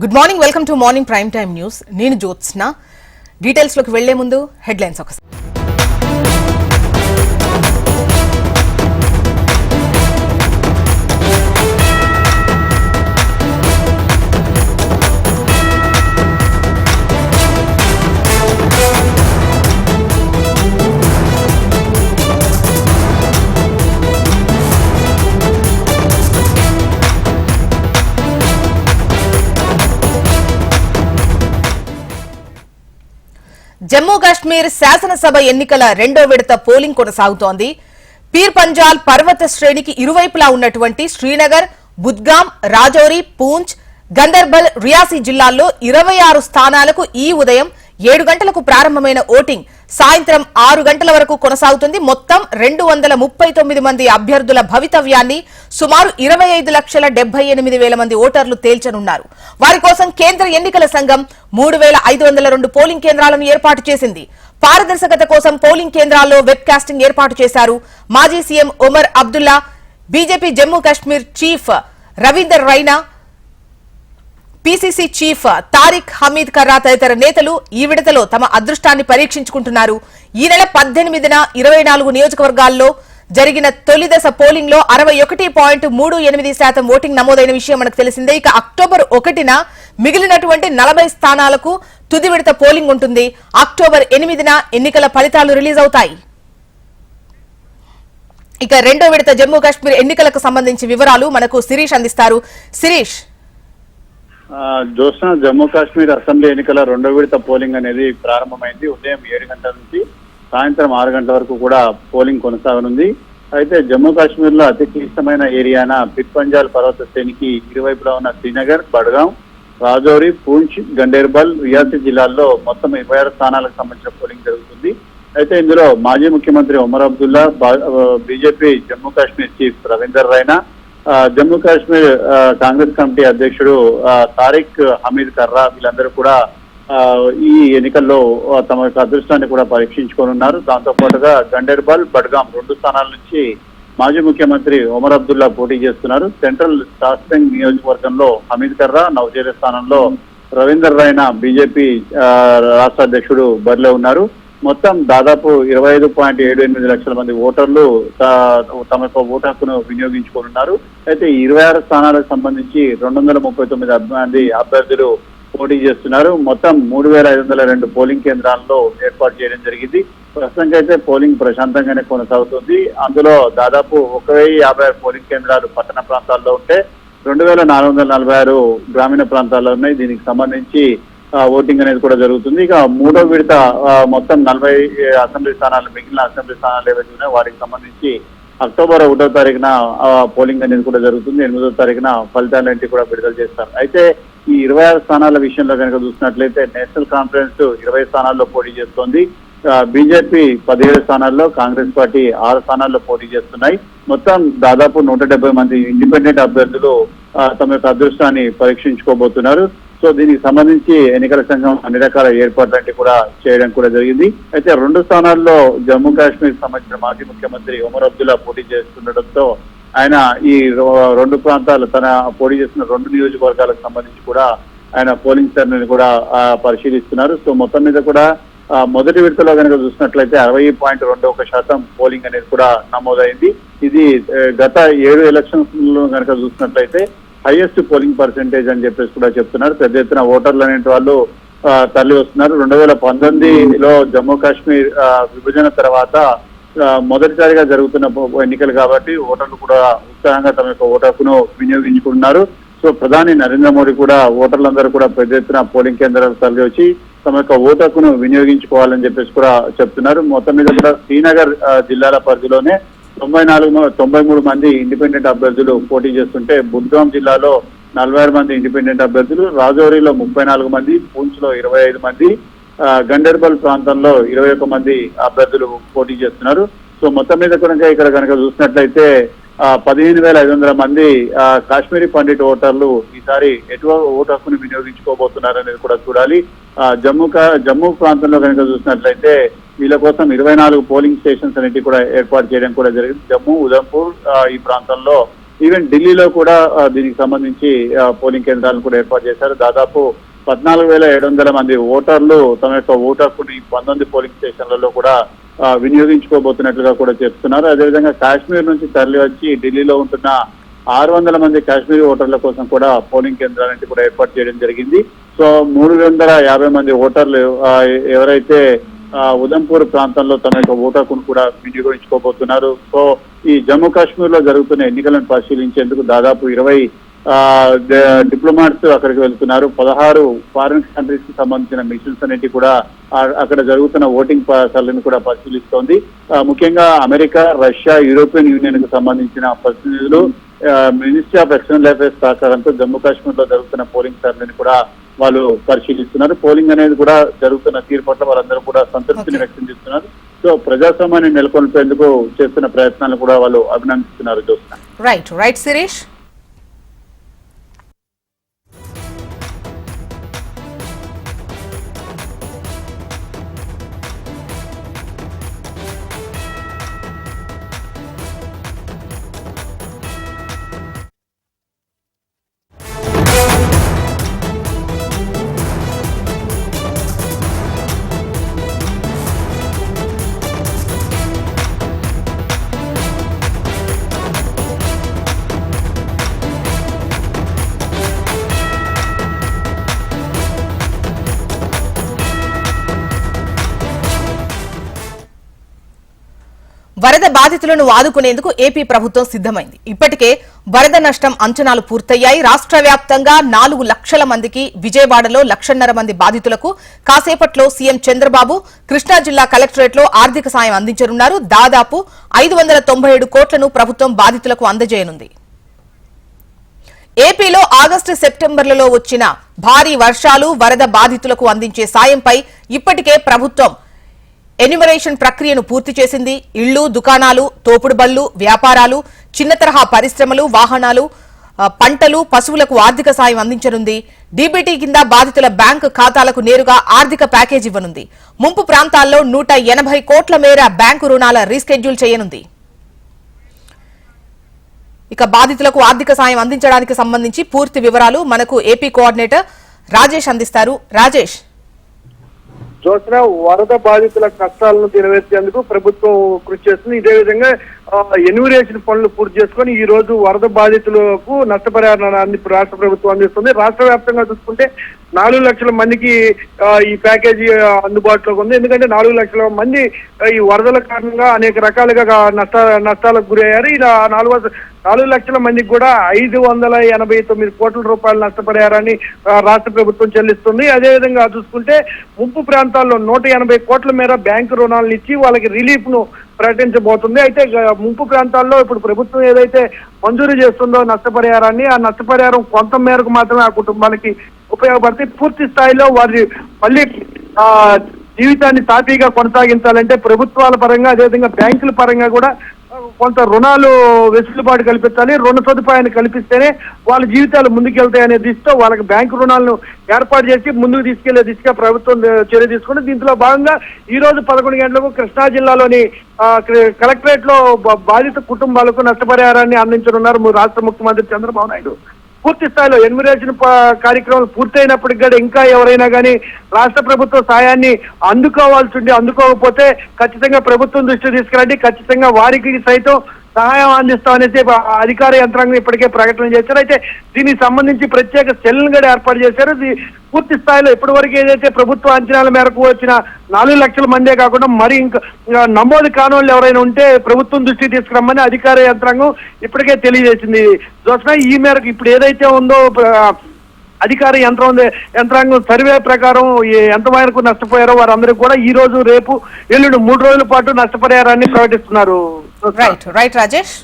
Good morning welcome to morning prime time news నేను జ్యోత్స్న. డీటెయిల్స్లోకి వెళ్ళే ముందు హెడ్లైన్స్ ఒకసారి. జమ్మూ కాశ్మీర్ శాసనసభ ఎన్నికల రెండో విడత పోలింగ్ కొనసాగుతోంది. పీర్ పంజాల్ పర్వత శ్రేణికి ఇరువైపులా ఉన్నటువంటి శ్రీనగర్ బుద్గాం రాజౌరి పూంచ్ గందర్బల్ రియాసీ జిల్లాల్లో ఇరవై ఆరు స్థానాలకు ఈ ఉదయం ఏడు గంటలకు ప్రారంభమైన ఓటింగ్. సాయంత్రం ఆరు గంటల వరకు కొనసాగుతుంది. మొత్తం రెండు వందల ముప్పై తొమ్మిది మంది అభ్యర్థుల భవితవ్యాన్ని సుమారు ఇరవై ఐదు లక్షల డెబ్బై ఎనిమిది వేల మంది ఓటర్లు తేల్చనున్నారు. వారి కోసం కేంద్ర ఎన్నికల సంఘం మూడు వేల ఐదు వందల రెండు పోలింగ్ కేంద్రాలను ఏర్పాటు చేసింది. పారదర్శకత కోసం పోలింగ్ కేంద్రాల్లో వెబ్ కాస్టింగ్ ఏర్పాటు చేశారు. మాజీ C M Omar Abdullah B J P Jammu Kashmir chief Ravinder Raina P C C chief Tariq Hamid Karra తదితర నేతలు ఈ విడతలో తమ అదృష్టాన్ని పరీక్షించుకుంటున్నారు. ఈ నెల పద్దెనిమిదిన ఇరవై నాలుగు నియోజకవర్గాల్లో జరిగిన తొలి దశ పోలింగ్లో అరవై ఒకటి పాయింట్ మూడు ఎనిమిది శాతం ఓటింగ్ నమోదైన విషయం మనకు తెలిసిందే. ఇక అక్టోబర్ ఒకటిన మిగిలినటువంటి నలభై స్థానాలకు తుది విడత పోలింగ్ ఉంటుంది. అక్టోబర్ ఎనిమిదిన ఎన్నికల ఫలితాలు రిలీజ్ అవుతాయి. ఇక రెండో విడత జమ్మూ కాశ్మీర్ ఎన్నికలకు సంబంధించి వివరాలు మనకు శిరీష్ అందిస్తారు. శిరీష్ ఆ, జమ్మూ కాశ్మీర్ అసెంబ్లీ ఎన్నికల రెండో విడత పోలింగ్ అనేది ప్రారంభమైంది. ఉదయం ఏడు గంటల నుంచి సాయంత్రం ఆరు గంటల వరకు కూడా పోలింగ్ కొనసాగనుంది. అయితే జమ్మూ కాశ్మీర్లో అతి క్లిష్టమైన ఏరియాన పిట్పంజాల్ పర్వత శ్రేణికి ఇరువైపులా ఉన్న శ్రీనగర్ బడ్గాం రాజౌరి పూంచ్ గండేర్బల్ రియాసీ జిల్లాల్లో మొత్తం ఇరవై ఆరు స్థానాలకు సంబంధించిన పోలింగ్ జరుగుతుంది. అయితే ఇందులో మాజీ ముఖ్యమంత్రి Omar Abdullah B J P Jammu Kashmir chief Ravinder Raina Jammu Kashmir ఆ, కాంగ్రెస్ కమిటీ అధ్యక్షుడు తారిక్ హమీద్ కర్రా వీళ్ళందరూ కూడా ఈ ఎన్నికల్లో తమ యొక్క అదృష్టాన్ని కూడా పరీక్షించుకోనున్నారు దాంతో పాటుగా గండేర్బల్ బడ్గాం రెండు స్థానాల నుంచి మాజీ ముఖ్యమంత్రి ఒమర్ అబ్దుల్లా పోటీ చేస్తున్నారు. సెంట్రల్ శాస్త్రంగ్ నియోజకవర్గంలో హమీద్ కర్రా నవజేర స్థానంలో రవీందర్ రైనా బీజేపీ రాష్ట్ర అధ్యక్షుడు బరిలో ఉన్నారు. మొత్తం దాదాపు ఇరవై ఐదు పాయింట్ ఏడు ఎనిమిది లక్షల మంది ఓటర్లు తమ యొక్క ఓటు హక్కును వినియోగించుకోనున్నారు అయితే ఇరవై ఆరు స్థానాలకు సంబంధించి రెండు వందల ముప్పై తొమ్మిది మంది అభ్యర్థులు పోటీ చేస్తున్నారు. మొత్తం మూడు వేల ఐదు వందల రెండు పోలింగ్ కేంద్రాల్లో ఏర్పాటు చేయడం జరిగింది. ప్రస్తుతానికైతే పోలింగ్ ప్రశాంతంగానే కొనసాగుతుంది. అందులో దాదాపు ఒక వెయ్యి యాభై ఆరు పోలింగ్ కేంద్రాలు పట్టణ ప్రాంతాల్లో ఉంటే రెండు వేల నాలుగు వందల నలభై ఆరు గ్రామీణ ప్రాంతాల్లో ఉన్నాయి. దీనికి సంబంధించి ఓటింగ్ అనేది కూడా జరుగుతుంది. ఇక మూడో విడత మొత్తం నలభై అసెంబ్లీ స్థానాలు మిగిలిన అసెంబ్లీ స్థానాలు ఏవైతే ఉన్నాయో వాటికి సంబంధించి అక్టోబర్ ఒకటో తారీఖున పోలింగ్ అనేది కూడా జరుగుతుంది. ఎనిమిదో తారీఖున ఫలితాలన్నింటి కూడా విడుదల చేస్తారు. అయితే ఈ ఇరవై ఆరు స్థానాల విషయంలో కనుక చూసినట్లయితే నేషనల్ కాన్ఫరెన్స్ ఇరవై స్థానాల్లో పోటీ చేస్తోంది. బీజేపీ పదిహేడు స్థానాల్లో కాంగ్రెస్ పార్టీ ఆరు స్థానాల్లో పోటీ చేస్తున్నాయి. మొత్తం దాదాపు నూట మంది ఇండిపెండెంట్ అభ్యర్థులు తమ యొక్క అదృష్టాన్ని పరీక్షించుకోబోతున్నారు. సో దీనికి సంబంధించి ఎన్నికల సంఘం అన్ని రకాల ఏర్పాట్లంటే కూడా చేయడం కూడా జరిగింది. అయితే రెండు స్థానాల్లో జమ్మూ కాశ్మీర్ సంబంధించిన మాజీ ముఖ్యమంత్రి ఉమర్ అబ్దుల్లా పోటీ చేస్తుండటంతో ఆయన ఈ రెండు ప్రాంతాలు తన పోటీ చేస్తున్న రెండు నియోజకవర్గాలకు సంబంధించి కూడా ఆయన పోలింగ్ సర్ని కూడా పరిశీలిస్తున్నారు. సో మొత్తం మీద కూడా మొదటి విడతలో కనుక చూసినట్లయితే అరవై పాయింట్ రెండు ఒక శాతం పోలింగ్ అనేది కూడా నమోదైంది. ఇది గత ఏడు ఎలక్షన్స్లో కనుక చూసినట్లయితే హైయెస్ట్ పోలింగ్ పర్సెంటేజ్ అని చెప్పేసి కూడా చెప్తున్నారు. పెద్ద ఎత్తున ఓటర్లు అనేటి వాళ్ళు తల్లి తరలి వస్తున్నారు. రెండు వేల పంతొమ్మిదిలో జమ్మూ కాశ్మీర్ విభజన తర్వాత మొదటిసారిగా జరుగుతున్న ఎన్నికలు కాబట్టి ఓటర్లు కూడా ఉత్సాహంగా తమ యొక్క ఓటు వినియోగించుకుంటున్నారు. సో ప్రధాని నరేంద్ర మోడీ కూడా ఓటర్లందరూ కూడా పెద్ద ఎత్తున పోలింగ్ కేంద్రాలకు తరలి వచ్చి తమ యొక్క ఓటు వినియోగించుకోవాలని చెప్పేసి కూడా చెప్తున్నారు. మొత్తం మీద కూడా శ్రీనగర్ జిల్లాల పరిధిలోనే తొంభై నాలుగు తొంభై మూడు మంది ఇండిపెండెంట్ అభ్యర్థులు పోటీ చేస్తుంటే బుద్గాం జిల్లాలో నలభై ఆరు మంది ఇండిపెండెంట్ అభ్యర్థులు రాజౌరిలో ముప్పై నాలుగు మంది పూంచ్లో ఇరవై ఐదు మంది గండర్బల్ ప్రాంతంలో ఇరవై ఒక్క మంది అభ్యర్థులు పోటీ చేస్తున్నారు. సో మొత్తం మీద కనుక ఇక్కడ కనుక చూసినట్లయితే పదిహేను వేల ఐదు వందల మంది కాశ్మీరీ పండిట్ ఓటర్లు ఈసారి ఎటు ఓటు హక్కును వినియోగించుకోబోతున్నారు అనేది కూడా చూడాలి. ఆ, జమ్మూ కా- జమ్మూ ప్రాంతంలో కనుక చూసినట్లయితే వీళ్ళ కోసం ఇరవై నాలుగు పోలింగ్ స్టేషన్స్ అనేవి కూడా ఏర్పాటు చేయడం కూడా జరిగింది. జమ్మూ ఉదంపూర్ ఈ ప్రాంతంలో ఈవెన్ ఢిల్లీలో కూడా దీనికి సంబంధించి పోలింగ్ కేంద్రాలను కూడా ఏర్పాటు చేశారు. దాదాపు పద్నాలుగు వేల ఏడు వందల మంది ఓటర్లు తమ యొక్క ఓటు హక్కుని పంతొమ్మిది పోలింగ్ స్టేషన్లలో కూడా వినియోగించుకోబోతున్నట్లుగా కూడా చెప్తున్నారు. అదేవిధంగా కాశ్మీర్ నుంచి తరలి వచ్చి ఢిల్లీలో ఉంటున్న ఆరు వందల మంది కాశ్మీరీ ఓటర్ల కోసం కూడా పోలింగ్ కేంద్రాలని కూడా ఏర్పాటు చేయడం జరిగింది. సో మూడు వందల యాభై మంది ఓటర్లు ఎవరైతే ఉదంపూర్ ప్రాంతంలో తమ యొక్క ఓటు కూడా వినియోగించుకోబోతున్నారు. సో ఈ జమ్మూ కాశ్మీర్లో జరుగుతున్న ఎన్నికలను పరిశీలించేందుకు దాదాపు ఇరవై డిప్లొమాట్స్ అక్కడికి వెళ్తున్నారు. పదహారు ఫారిన్ కంట్రీస్కి సంబంధించిన మిషన్స్ అనేటి కూడా అక్కడ జరుగుతున్న ఓటింగ్ సర్లను కూడా పరిశీలిస్తోంది. ముఖ్యంగా అమెరికా రష్యా యూరోపియన్ యూనియన్కు సంబంధించిన ప్రతినిధులు మినిస్ట్రీ ఆఫ్ ఎక్స్టర్నల్ అఫేర్స్ సహకారంతో జమ్మూ కాశ్మీర్లో జరుగుతున్న పోలింగ్ సర్లను కూడా వాళ్ళు పరిశీలిస్తున్నారు. పోలింగ్ అనేది కూడా జరుగుతున్న తీరు పట్ల వాళ్ళందరూ కూడా సంతృప్తిని. వ్యక్తం చేస్తున్నారు. సో ప్రజాస్వామ్యాన్ని నెలకొల్పేందుకు చేస్తున్న ప్రయత్నాలను కూడా వాళ్ళు అభినందిస్తున్నారు చూస్తున్నారు రైట్ రైట్ శిరీష్ వరద బాధితులను ఆదుకునేందుకు ఏపీ ప్రభుత్వం సిద్దమైంది ఇప్పటికే వరద నష్టం అంచనాలు పూర్తయ్యాయి. రాష్ట్ర వ్యాప్తంగా నాలుగు లక్షల మందికి విజయవాడలో లక్షన్నర మంది బాధితులకు కాసేపట్లో సీఎం చంద్రబాబు కృష్ణా జిల్లా కలెక్టరేట్లో ఆర్థిక సాయం అందించనున్నారు. దాదాపు ఐదు వందల తొంభై ఏడు కోట్లను ప్రభుత్వం బాధితులకు అందజేయనుంది. ఏపీలో ఆగస్టు సెప్టెంబర్లలో వచ్చిన భారీ వర్షాలు వరద బాధితులకు అందించే సాయంపై ఇప్పటికే ప్రభుత్వం ఎన్యుమరేషన్ ప్రక్రియను పూర్తి చేసింది. ఇళ్ళు దుకాణాలు తోపుడు బళ్ళు వ్యాపారాలు చిన్న తరహా పరిశ్రమలు వాహనాలు పంటలు పశువులకు ఆర్థిక సాయం అందించనుంది. డీబీటీ కింద బాధితుల బ్యాంకు ఖాతాలకు నేరుగా ఆర్థిక ప్యాకేజ్ ఇవ్వనుంది. ముంపు ప్రాంతాల్లో నూట ఎనభై కోట్ల మేర బ్యాంకు రుణాల రీస్కెడ్యూల్ చేయనుంది. ఇక బాధితులకు ఆర్థిక సాయం అందించడానికి సంబంధించి పూర్తి వివరాలు మనకు ఏపీ కోఆర్డినేటర్ రాజేష్ అందిస్తారు. రాజేష్. జోత్న వరద బాధితుల కష్టాలను తీరవేసేందుకు ప్రభుత్వం కృషి చేస్తుంది. ఇదే విధంగా ఎన్యూరేషన్ పనులు పూర్తి చేసుకొని ఈ రోజు వరద బాధితులకు నష్టపరిహారాన్ని రాష్ట్ర ప్రభుత్వం అందిస్తుంది. రాష్ట్ర వ్యాప్తంగా చూసుకుంటే నాలుగు లక్షల మందికి ఈ ప్యాకేజీ అందుబాటులోకి ఉంది. ఎందుకంటే నాలుగు లక్షల మంది ఈ వరదల కారణంగా అనేక రకాలుగా నష్ట నష్టాలకు గురయ్యారు. ఇలా నాలుగు నాలుగు లక్షల మందికి కూడా ఐదు వందల ఎనభై తొమ్మిది కోట్ల రూపాయలు నష్టపడారని రాష్ట్ర ప్రభుత్వం చెల్లిస్తుంది. అదేవిధంగా చూసుకుంటే ముంపు ప్రాంతాల్లో నూట ఎనభై కోట్ల మేర బ్యాంకు రుణాలను ఇచ్చి వాళ్ళకి రిలీఫ్ను ప్రకటించబోతుంది. అయితే ముంపు ప్రాంతాల్లో ఇప్పుడు ప్రభుత్వం ఏదైతే మంజూరు చేస్తుందో నష్టపరిహారాన్ని ఆ నష్టపరిహారం కొంత మేరకు మాత్రమే ఆ కుటుంబానికి ఉపయోగపడితే పూర్తి స్థాయిలో వారి మళ్ళీ ఆ జీవితాన్ని సాఫీగా కొనసాగించాలంటే ప్రభుత్వాల పరంగా అదేవిధంగా బ్యాంకుల పరంగా కూడా కొంత రుణాలు వెసులుబాటు కల్పించాలి. రుణ సదుపాయాన్ని కల్పిస్తేనే వాళ్ళ జీవితాలు ముందుకెళ్తాయనే దిశతో వాళ్ళకి బ్యాంకు రుణాలను ఏర్పాటు చేసి ముందుకు తీసుకెళ్ళే దిశగా ప్రభుత్వం చర్య తీసుకుంది. దీంట్లో భాగంగా ఈ రోజు పదకొండు గంటలకు కృష్ణా జిల్లాలోని కలెక్టరేట్లో బాధిత కుటుంబాలకు నష్టపరిహారాన్ని అందించనున్నారు రాష్ట్ర ముఖ్యమంత్రి చంద్రబాబు నాయుడు. పూర్తి స్థాయిలో ఎన్విరేషన్ కార్యక్రమాలు పూర్తయినప్పటికి కూడా ఇంకా ఎవరైనా కానీ రాష్ట్ర ప్రభుత్వ సాయాన్ని అందుకోవాల్సి ఉండి అందుకోకపోతే ఖచ్చితంగా ప్రభుత్వం దృష్టి తీసుకురండి. ఖచ్చితంగా వారికి సైతం సహాయం అందిస్తామనేసి అధికార యంత్రాంగం ఇప్పటికే ప్రకటన చేశారు. అయితే దీనికి సంబంధించి ప్రత్యేక సెల్ను కూడా ఏర్పాటు చేశారు. పూర్తి స్థాయిలో ఇప్పటి వరకు ఏదైతే ప్రభుత్వ అంచనాల మేరకు వచ్చిన నాలుగు లక్షల మందే కాకుండా మరి ఇంకా నమోదు కాని వాళ్ళు ఎవరైనా ఉంటే ప్రభుత్వం దృష్టికి తీసుకురమ్మని అధికార యంత్రాంగం ఇప్పటికే తెలియజేసింది. జోస్నా ఈ మేరకు ఇప్పుడు ఏదైతే ఉందో అధికార యంత్రం యంత్రాంగం సర్వే ప్రకారం ఏ- ఎంత మేరకు నష్టపోయారో వారందరికీ కూడా ఈ రోజు రేపు ఎల్లుండి మూడు రోజుల పాటు నష్టపరిహారాన్ని ప్రకటిస్తున్నారు. రైట్ రైట్ రాజేష్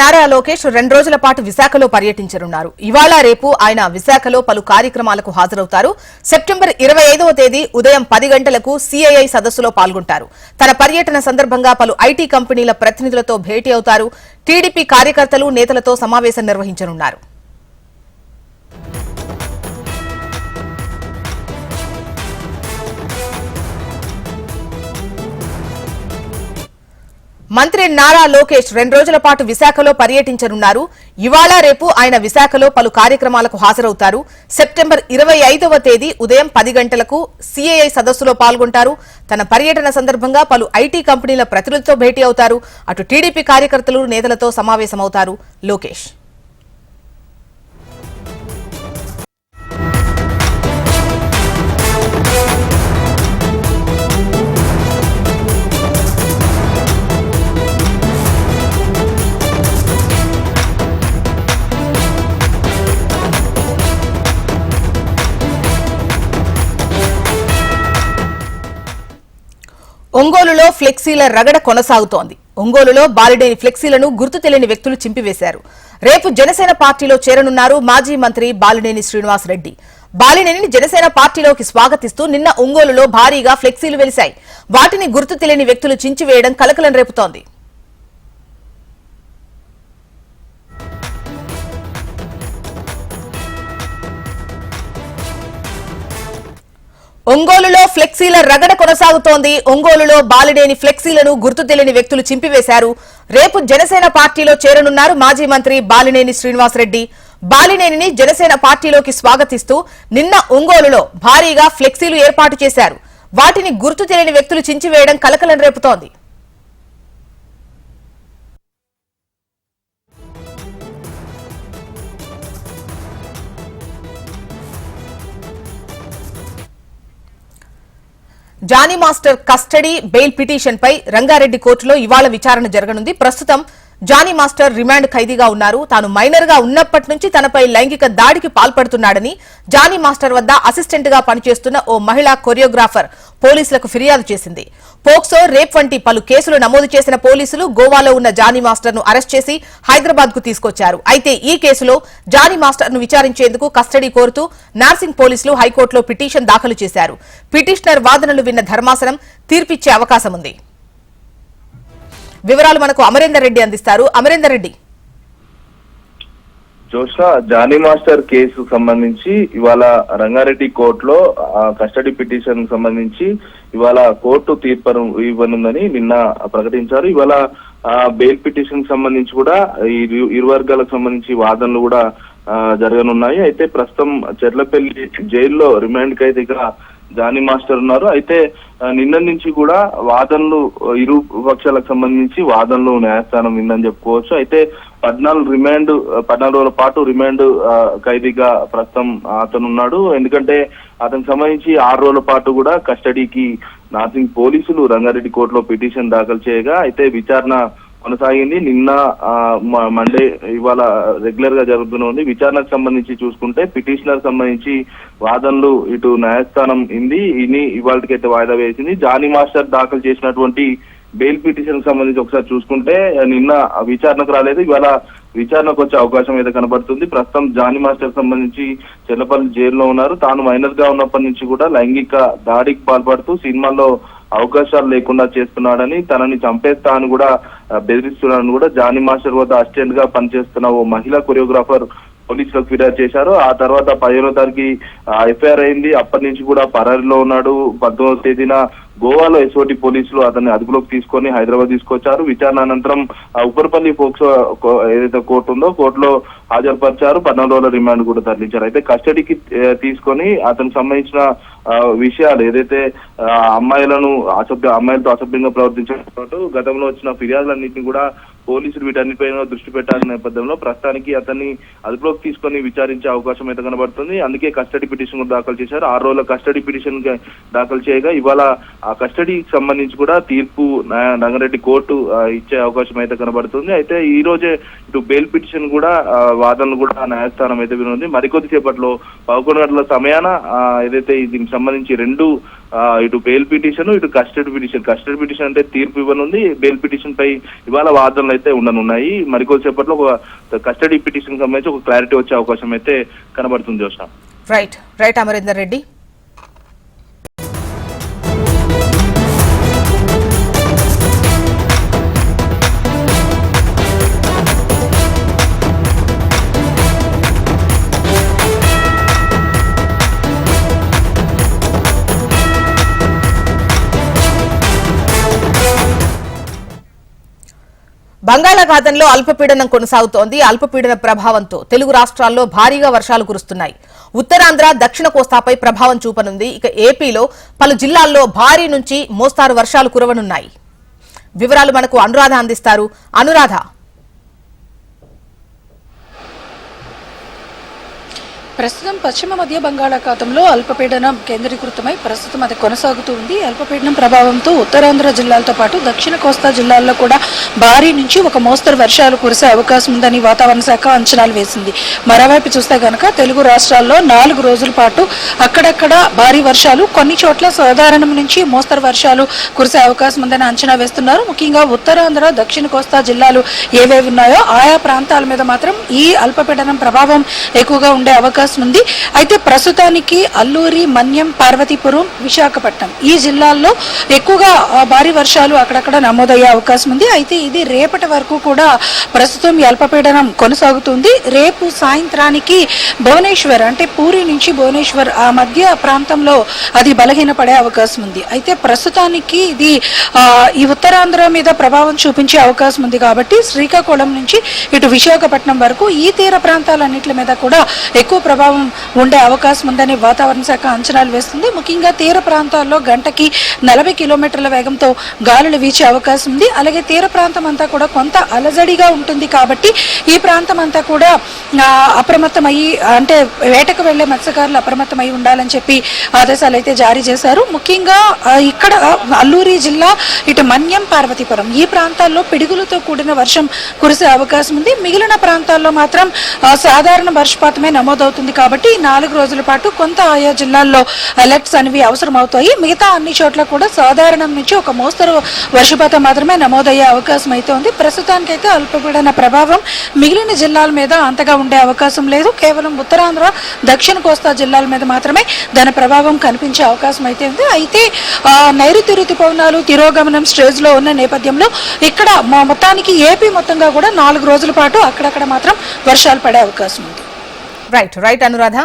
నారా లోకేష్ రెండు రోజుల పాటు విశాఖలో పర్యటించనున్నారు. ఇవాళ రేపు ఆయన విశాఖలో పలు కార్యక్రమాలకు హాజరవుతారు. సెప్టెంబర్ ఇరవై ఐదవ తేదీ ఉదయం పది గంటలకు సిఐఐ సదస్సులో పాల్గొంటారు. తన పర్యటన సందర్భంగా పలు ఐటీ కంపెనీల ప్రతినిధులతో భేటీ అవుతారు. టీడీపీ కార్యకర్తలు నేతలతో సమావేశం నిర్వహించనున్నారు. మంత్రి నారా లోకేష్ రెండు రోజుల పాటు విశాఖలో పర్యటించనున్నారు. ఇవాళ రేపు ఆయన విశాఖలో పలు కార్యక్రమాలకు హాజరవుతారు. సెప్టెంబర్ ఇరవై ఐదవ తేదీ ఉదయం పది గంటలకు సిఐఐ సదస్సులో పాల్గొంటారు. తన పర్యటన సందర్భంగా పలు ఐటీ కంపెనీల ప్రతినిధులతో భేటీ అవుతారు. అటు టీడీపీ కార్యకర్తలు నేతలతో సమావేశమవుతారు. లోకేష్ ఒంగోలులో ఫ్లెక్సీల రగడ కొనసాగుతోంది. ఒంగోలులో బాలిడేని ఫ్లెక్సీలను గుర్తు తెలియని వ్యక్తులు చింపివేశారు. రేపు జనసేన పార్టీలో చేరనున్నారు మాజీ మంత్రి బాలినేని శ్రీనివాసరెడ్డి బాలినేని జనసేన పార్టీలోకి స్వాగతిస్తూ నిన్న ఒంగోలులో భారీగా ఫ్లెక్సీలు వెలిశాయి. వాటిని గుర్తు తెలియని వ్యక్తులు చించివేయడం కలకలం రేపుతోంది. ఒంగోలులో ఫ్లెక్సీల రగడ కొనసాగుతోంది. ఒంగోలులో బాలినేని ఫ్లెక్సీలను గుర్తు తెలియని వ్యక్తులు చింపివేశారు. రేపు జనసేన పార్టీలో చేరనున్నారు మాజీ మంత్రి బాలినేని శ్రీనివాసరెడ్డి బాలినేనిని జనసేన పార్టీలోకి స్వాగతిస్తూ నిన్న ఒంగోలులో భారీగా ఫ్లెక్సీలు ఏర్పాటు చేశారు. వాటిని గుర్తు తెలియని వ్యక్తులు చించివేయడం కలకలం రేపుతోంది. Johnny master custody bail petition పై రంగారెడ్డి కోర్టులో ఇవాళ విచారణ జరగనుంది. ప్రస్తుతం జానీ మాస్టర్ రిమాండ్ ఖైదీగా ఉన్నారు. తాను మైనర్గా ఉన్నప్పటి నుంచి తనపై లైంగిక దాడికి పాల్పడుతున్నాడని జానీ మాస్టర్ వద్ద అసిస్టెంట్గా పనిచేస్తున్న ఓ మహిళా కొరియోగ్రాఫర్ పోలీసులకు ఫిర్యాదు చేసింది. పోక్సో రేప్ వంటి పలు కేసులు నమోదు చేసిన పోలీసులు గోవాలో ఉన్న జానీ మాస్టర్ను అరెస్ట్ చేసి హైదరాబాద్కు తీసుకొచ్చారు. అయితే ఈ కేసులో జానీ మాస్టర్ను విచారించేందుకు కస్టడీ కోరుతూ నార్సింగ్ పోలీసులు హైకోర్టులో పిటిషన్ దాఖలు చేశారు. పిటిషనర్ వాదనలు విన్న ధర్మాసనం తీర్పిచ్చే అవకాశం ఉంది వివరాలు మనకు అమరేందర్ రెడ్డి అందిస్తారు. అమరేందర్ రెడ్డి. జోషా జానీ మాస్టర్ కేసు సంబంధించి ఇవాళ రంగారెడ్డి కోర్టులో కస్టడీ పిటిషన్ సంబంధించి ఇవాళ కోర్టు తీర్పు ఇవ్వనుందని నిన్న ప్రకటించారు. ఇవాళ బెయిల్ పిటిషన్ సంబంధించి కూడా ఇరు వర్గాలకు సంబంధించి వాదనలు కూడా జరగనున్నాయి. అయితే ప్రస్తుతం చెర్లపల్లి జైల్లో రిమాండ్ ఖైదీగా జానీ మాస్టర్ ఉన్నారు. అయితే నిన్న నుంచి కూడా వాదనలు ఇరు పక్షాలకు సంబంధించి వాదనలు న్యాయస్థానం విందని చెప్పుకోవచ్చు. అయితే పద్నాలుగు రిమాండ్ పద్నాలుగు రోజుల పాటు రిమాండ్ ఖైదీగా ప్రస్తుతం అతను ఉన్నాడు. ఎందుకంటే అతనికి సంబంధించి ఆరు రోజుల పాటు కూడా కస్టడీకి నార్సింగ్ పోలీసులు రంగారెడ్డి కోర్టులో పిటిషన్ దాఖలు చేయగా అయితే విచారణ కొనసాగింది. నిన్న మండే ఇవాళ రెగ్యులర్గా జరుగుతూనే ఉంది. విచారణకు సంబంధించి చూసుకుంటే పిటిషనర్ సంబంధించి వాదనలు ఇటు న్యాయస్థానం ఇంది ఇని ఇవాళకైతే వాయిదా వేసింది. జానీ మాస్టర్ దాఖలు చేసినటువంటి బెయిల్ పిటిషన్ సంబంధించి ఒకసారి చూసుకుంటే నిన్న విచారణకు రాలేదు. ఇవాళ విచారణకు వచ్చే అవకాశం అయితే కనబడుతుంది. ప్రస్తుతం జానీ మాస్టర్ సంబంధించి చెల్లపల్లి జైల్లో ఉన్నారు. తాను మైనర్గా ఉన్నప్పటి నుంచి కూడా లైంగిక దాడికి పాల్పడుతూ సినిమాల్లో అవకాశాలు లేకుండా చేస్తున్నాడని తనని చంపేస్తా అని కూడా బెదిరిస్తున్నాడని కూడా జానీ మాస్టర్ వద్ద అసిస్టెంట్గా పనిచేస్తున్న ఓ మహిళా కొరియోగ్రాఫర్ పోలీసులకు ఫిర్యాదు చేశారు. ఆ తర్వాత పదిహేనో తారీఖు ఎఫ్ఐఆర్ అయింది. అప్పటి నుంచి కూడా పరారిలో ఉన్నాడు. పంతొమ్మిదవ తేదీన గోవాలో ఎస్ఓటి పోలీసులు అతన్ని అదుపులోకి తీసుకొని హైదరాబాద్ తీసుకొచ్చారు. విచారణ అనంతరం ఉపరిపల్లి ఉపరపల్లి ఏదైతే కోర్టు ఉందో కోర్టులో హాజరుపరిచారు. పద్నాలుగు రోజుల రిమాండ్ కూడా తరలించారు. అయితే కస్టడీకి తీసుకొని అతనికి సంబంధించిన విషయాలు ఏదైతే ఆ, అమ్మాయిలను అసభ్య అమ్మాయిలతో అసభ్యంగా ప్రవర్తించడంతో పాటు గతంలో వచ్చిన ఫిర్యాదులన్నింటినీ కూడా పోలీసులు వీటన్నిటిపైన దృష్టి పెట్టాలనే నేపథ్యంలో ప్రస్తుతానికి అతన్ని అదుపులోకి తీసుకొని విచారించే అవకాశం అయితే కనబడుతుంది. అందుకే కస్టడీ పిటిషన్ కూడా దాఖలు చేశారు. ఆరు రోజుల కస్టడీ పిటిషన్ దాఖలు చేయగా ఇవాళ ఆ కస్టడీకి సంబంధించి కూడా తీర్పు రంగారెడ్డి కోర్టు ఇచ్చే అవకాశం అయితే కనబడుతుంది. అయితే ఈ రోజే ఇటు బెయిల్ పిటిషన్ కూడా వాదనలు కూడా న్యాయస్థానం అయితే వినుంది. మరికొద్ది సేపట్లో పదకొండు గంటల సమయాన ఏదైతే దీనికి సంబంధించి రెండు ఇటు బెయిల్ పిటిషన్ ఇటు కస్టడీ పిటిషన్. కస్టడీ పిటిషన్ అంటే తీర్పు ఇవ్వనుంది. బెయిల్ పిటిషన్ పై ఇవాళ వాదనలు అయితే ఉండనున్నాయి మరికొద్దిసేపట్లో ఒక కస్టడీ పిటిషన్ సంబంధించి ఒక క్లారిటీ వచ్చే అవకాశం అయితే కనబడుతుంది Joshna. Right right Amarender Reddy. బంగాళాఖాతంలో అల్పపీడనం కొనసాగుతోంది. అల్పపీడన ప్రభావంతో తెలుగు రాష్ట్రాల్లో భారీగా వర్షాలు కురుస్తున్నాయి. ఉత్తరాంధ్ర దక్షిణ కోస్తాపై ప్రభావం చూపనుంది. ఇక ఏపీలో పలు జిల్లాల్లో భారీ నుంచి మోస్తారు వర్షాలు కురవనున్నాయి. వివరాలు మనకు అనురాధ అందిస్తారు. అనురాధ. ప్రస్తుతం పశ్చిమ మధ్య బంగాళాఖాతంలో అల్పపీడనం కేంద్రీకృతమై ప్రస్తుతం అది కొనసాగుతూ ఉంది. అల్పపీడనం ప్రభావంతో ఉత్తరాంధ్ర జిల్లాలతో పాటు దక్షిణ కోస్తా జిల్లాల్లో కూడా భారీ నుంచి ఒక మోస్తరు వర్షాలు కురిసే అవకాశం ఉందని వాతావరణ శాఖ అంచనాలు వేసింది. మరోవైపు చూస్తే గనక తెలుగు రాష్ట్రాల్లో నాలుగు రోజుల పాటు అక్కడక్కడ భారీ వర్షాలు కొన్ని చోట్ల సాధారణం నుంచి మోస్తరు వర్షాలు కురిసే అవకాశం ఉందని అంచనా వేస్తున్నారు. ముఖ్యంగా ఉత్తరాంధ్ర దక్షిణ కోస్తా జిల్లాలు ఏవేవి ఉన్నాయో ఆయా ప్రాంతాల మీద మాత్రం ఈ అల్పపీడనం ప్రభావం ఎక్కువగా ఉండే అవకాశం ఉంది. అయితే ప్రస్తుతానికి అల్లూరి మన్యం పార్వతీపురం విశాఖపట్నం ఈ జిల్లాల్లో ఎక్కువగా భారీ వర్షాలు అక్కడక్కడ నమోదయ్యే అవకాశం ఉంది. అయితే ఇది రేపటి వరకు కూడా ప్రస్తుతం అల్పపీడనం కొనసాగుతుంది. రేపు సాయంత్రానికి భువనేశ్వర్ అంటే పూరి నుంచి భువనేశ్వర్ ఆ మధ్య ప్రాంతంలో అది బలహీనపడే అవకాశం ఉంది. అయితే ప్రస్తుతానికి ఇది ఈ ఉత్తరాంధ్ర మీద ప్రభావం చూపించే అవకాశం ఉంది కాబట్టి శ్రీకాకుళం నుంచి ఇటు విశాఖపట్నం వరకు ఈ తీర ప్రాంతాలన్నింటి మీద కూడా ఎక్కువ ప్రభావం ఉండే అవకాశం ఉందని వాతావరణ శాఖ అంచనాలు వేస్తుంది. ముఖ్యంగా తీర ప్రాంతాల్లో గంటకి నలభై కిలోమీటర్ల వేగంతో గాలులు వీచే అవకాశం ఉంది. అలాగే తీర ప్రాంతం అంతా కూడా కొంత అలజడిగా ఉంటుంది కాబట్టి ఈ ప్రాంతం అంతా కూడా అప్రమత్తమయ్యి అంటే వేటకు వెళ్ళే మత్స్యకారులు అప్రమత్తమై ఉండాలని చెప్పి ఆదేశాలు అయితే జారీ చేశారు. ముఖ్యంగా ఇక్కడ అల్లూరి జిల్లా ఇటు మన్యం పార్వతీపురం. ఈ ప్రాంతాల్లో పిడుగులతో కూడిన వర్షం కురిసే అవకాశం ఉంది. మిగిలిన ప్రాంతాల్లో మాత్రం సాధారణ వర్షపాతమే నమోదవుతుంది. కాబట్టి నాలుగు రోజుల పాటు కొంత ఆయా జిల్లాల్లో అలర్ట్స్ అనేవి అవసరం అవుతాయి మిగతా అన్ని చోట్ల కూడా సాధారణం నుంచి ఒక మోస్తరు వర్షపాతం మాత్రమే నమోదయ్యే అవకాశం అయితే ఉంది. ప్రస్తుతానికైతే అల్పపీడన ప్రభావం మిగిలిన జిల్లాల మీద అంతగా ఉండే అవకాశం లేదు. కేవలం ఉత్తరాంధ్ర దక్షిణ కోస్తా జిల్లాల మీద మాత్రమే దాని ప్రభావం కనిపించే అవకాశం అయితే ఉంది. అయితే నైరుతి ఋతుపవనాలు తిరోగమనం స్టేజ్లో ఉన్న నేపథ్యంలో ఇక్కడ మా- మొత్తానికి ఏపీ మొత్తంగా కూడా నాలుగు రోజుల పాటు అక్కడక్కడ మాత్రం వర్షాలు పడే అవకాశం ఉంది. రైట్ రైట్ అనురాధ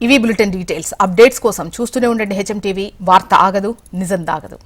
ఇవి బులెటిన్ డీటెయిల్స్ అప్డేట్స్ కోసం చూస్తూనే ఉండండి హెచ్ఎం టీవీ వార్త ఆగదు నిజం దాగదు